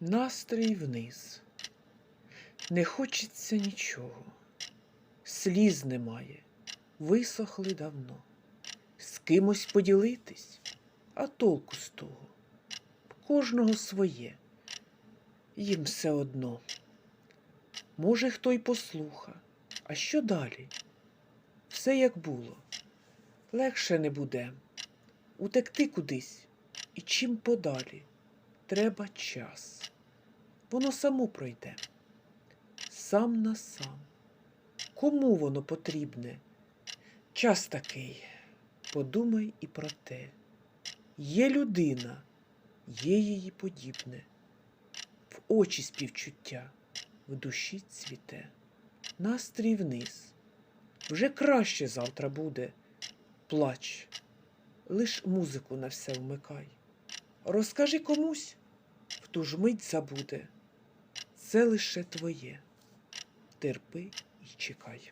Настрій вниз. Не хочеться нічого. Сліз немає, висохли давно. З кимось поділитись, а толку з того. Кожного своє, їм все одно. Може, хто й послуха, а що далі? Все як було, легше не буде. Утекти кудись і чим подалі. Треба час. Воно само пройде. Сам на сам. Кому воно потрібне? Час такий. Подумай і про те. Є людина, є її подібне. В очі співчуття, в душі цвіте. Настрій вниз. Вже краще завтра буде. Плач, лиш музику на все вмикай. Розкажи комусь, в ту ж мить забуде. Це лише твоє. Терпи і чекай.